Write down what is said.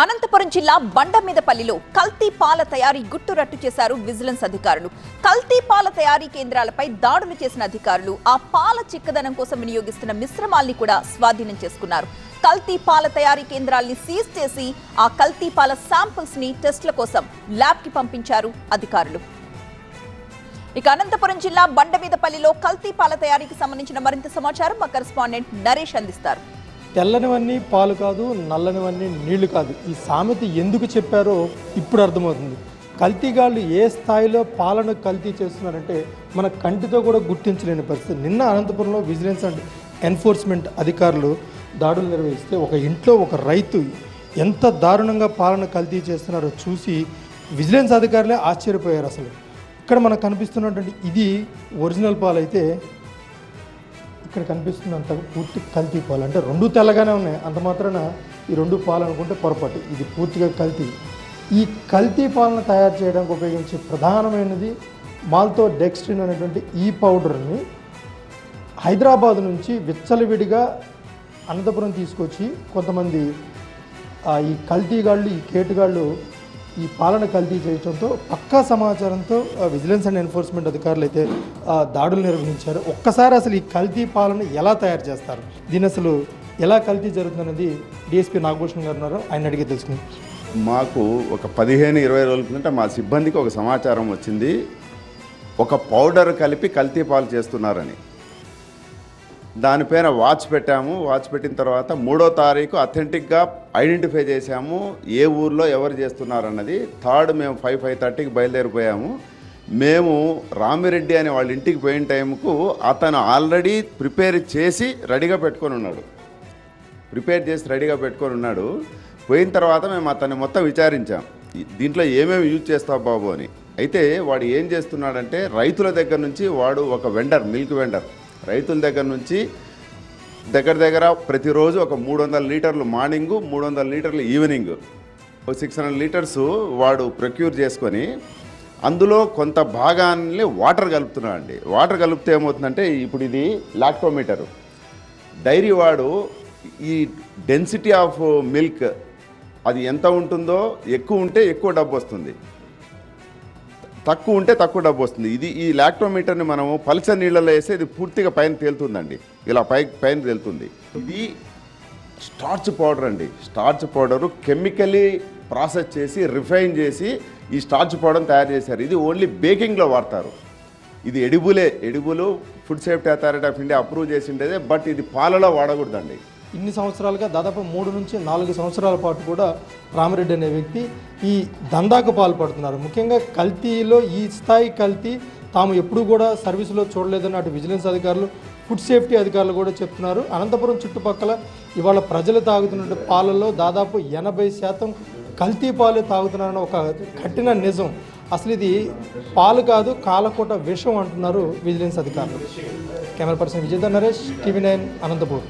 అనంతపురం జిల్లా బండమీదపల్లిలో కల్తీ పాల తయారీ గుట్టు రట్టు చేశారు విజిలెన్స్ అధికారులు. కల్తీ పాల తయారీ కేంద్రాలపై దాడులు చేసిన అధికారులు ఆ పాల చిక్కదనం కోసం వినియోగిస్తున్న మిశ్రమాల్ని కూడా స్వాధీనం చేసుకున్నారు. కల్తీ పాల తయారీ కేంద్రాల్ని సీజ్ చేసి ఆ కల్తీ పాల శాంపిల్స్ని టెస్టుల కోసం ల్యాబ్కి పంపించారు అధికారులు. ఇక అనంతపురం జిల్లా బండమీదపల్లిలో కల్తీ పాల తయారీకి సంబంధించిన మరింత సమాచారం మా కరెస్పాండెంట్ నరేష్ అందిస్తారు. తెల్లనివన్నీ పాలు కాదు నల్లనివన్నీ నీళ్ళు కాదు. ఈ సామెత ఎందుకు చెప్పారో ఇప్పుడు అర్థమవుతుంది. కల్తీగాళ్ళు ఏ స్థాయిలో పాలను కల్తీ చేస్తున్నారంటే మన కంటితో కూడా గుర్తించలేని పరిస్థితి. నిన్న అనంతపురంలో విజిలెన్స్ అండ్ ఎన్ఫోర్స్మెంట్ అధికారులు దాడులు నిర్వహిస్తే ఒక ఇంట్లో ఒక రైతు ఎంత దారుణంగా పాలన కల్తీ చేస్తున్నారో చూసి విజిలెన్స్ అధికారులే ఆశ్చర్యపోయారు అసలు. ఇక్కడ మనకు కనిపిస్తున్నటువంటి ఇది ఒరిజినల్ పాలు అయితే ఇక్కడ కనిపిస్తున్నంత పూర్తి కల్తీ పాలు. అంటే రెండు తెల్లగానే ఉన్నాయి. అంత మాత్రాన ఈ రెండు పాలు అనుకుంటే పొరపాటు. ఇది పూర్తిగా కల్తీ. ఈ కల్తీ పాలను తయారు చేయడానికి ఉపయోగించే ప్రధానమైనది మాల్తో డెక్స్ట్రిన్ అనేటువంటి ఈ పౌడర్ని హైదరాబాద్ నుంచి విచ్చలవిడిగా అనంతపురం తీసుకొచ్చి కొంతమంది ఈ కల్తీగాళ్ళు ఈ కేటుగాళ్ళు ఈ పాలన కల్తీ చేయడంతో పక్కా సమాచారంతో విజిలెన్స్ అండ్ ఎన్ఫోర్స్మెంట్ అధికారులు అయితే దాడులు నిర్వహించారు. ఒక్కసారి అసలు ఈ కల్తీ పాలన ఎలా తయారు చేస్తారు? దీని అసలు ఎలా కల్తీ జరుగుతుందనేది డిఎస్పీ నాగభూషణ్ గారు ఉన్నారు. ఆయన అడిగి తెలుసుకుంది. మాకు ఒక పదిహేను ఇరవై రోజుల కిందట మా సిబ్బందికి ఒక సమాచారం వచ్చింది. ఒక పౌడర్ కలిపి కల్తీ పాలు చేస్తున్నారని. దానిపైన వాచ్ పెట్టాము. వాచ్ పెట్టిన తర్వాత మూడో తారీఖు అథెంటిక్గా ఐడెంటిఫై చేశాము. ఏ ఊర్లో ఎవరు చేస్తున్నారన్నది. థర్డ్ మేము ఫైవ్ ఫైవ్ థర్టీకి బయలుదేరిపోయాము. మేము రామిరెడ్డి అనే వాళ్ళ ఇంటికి పోయిన టైంకు అతను ఆల్రెడీ ప్రిపేర్ చేసి రెడీగా పెట్టుకొని ఉన్నాడు. ప్రిపేర్ చేసి రెడీగా పెట్టుకొని ఉన్నాడు. పోయిన తర్వాత మేము అతన్ని మొత్తం విచారించాం. దీంట్లో ఏమేమి యూజ్ చేస్తావు బాబు అని. అయితే వాడు ఏం చేస్తున్నాడంటే రైతుల దగ్గర నుంచి వాడు ఒక వెండర్ మిల్క్ వెండర్ రైతుల దగ్గర నుంచి దగ్గర దగ్గర ప్రతిరోజు ఒక మూడు వందల లీటర్లు మార్నింగు మూడు వందల లీటర్లు ఈవినింగ్. ఒక సిక్స్ హండ్రెడ్ లీటర్స్ వాడు ప్రొక్యూర్ చేసుకొని అందులో కొంత భాగాన్ని వాటర్ కలుపుతున్నాడు అండి వాటర్ కలిపితే ఏమవుతుందంటే ఇప్పుడు ఇది లాక్టోమీటరు. డైరీ వాడు ఈ డెన్సిటీ ఆఫ్ మిల్క్ అది ఎంత ఉంటుందో ఎక్కువ ఉంటే ఎక్కువ డబ్బు వస్తుంది. తక్కువ ఉంటే తక్కువ డబ్బు వస్తుంది. ఇది ఈ లాక్టోమీటర్ని మనము పల్చర్ నీళ్ళలో వేస్తే ఇది పూర్తిగా పైన తేలుతుందండి. ఇలా పై పైన తేలుతుంది. ఇది స్టార్చ్ పౌడర్ అండి. స్టార్చ్ పౌడరు కెమికలీ ప్రాసెస్ చేసి రిఫైన్ చేసి ఈ స్టార్చ్ పౌడర్ తయారు చేశారు. ఇది ఓన్లీ బేకింగ్లో వాడతారు. ఇది ఎడిబులే edible food safety authority of India approve చేసిండేదే but ఇది పాలలో వాడకూడదండి. ఇన్ని సంవత్సరాలుగా దాదాపు మూడు నుంచి నాలుగు సంవత్సరాల పాటు కూడా రామరెడ్డి అనే వ్యక్తి ఈ దందాకు పాల్పడుతున్నారు. ముఖ్యంగా కల్తీలో ఈ స్థాయి కల్తీ తాము ఎప్పుడూ కూడా సర్వీసులో చూడలేదని అటు విజిలెన్స్ అధికారులు ఫుడ్ సేఫ్టీ అధికారులు కూడా చెప్తున్నారు. అనంతపురం చుట్టుపక్కల ఇవాళ ప్రజలు తాగుతున్న పాలల్లో దాదాపు ఎనభై శాతం కల్తీ పాలు తాగుతున్నారన్న ఒక కఠిన నిజం. అసలు ఇది పాలు కాదు కాలకోట విషం అంటున్నారు విజిలెన్స్ అధికారులు. కెమెరా పర్సన్ విజేత నరేష్ టీవీ నైన్ అనంతపూర్.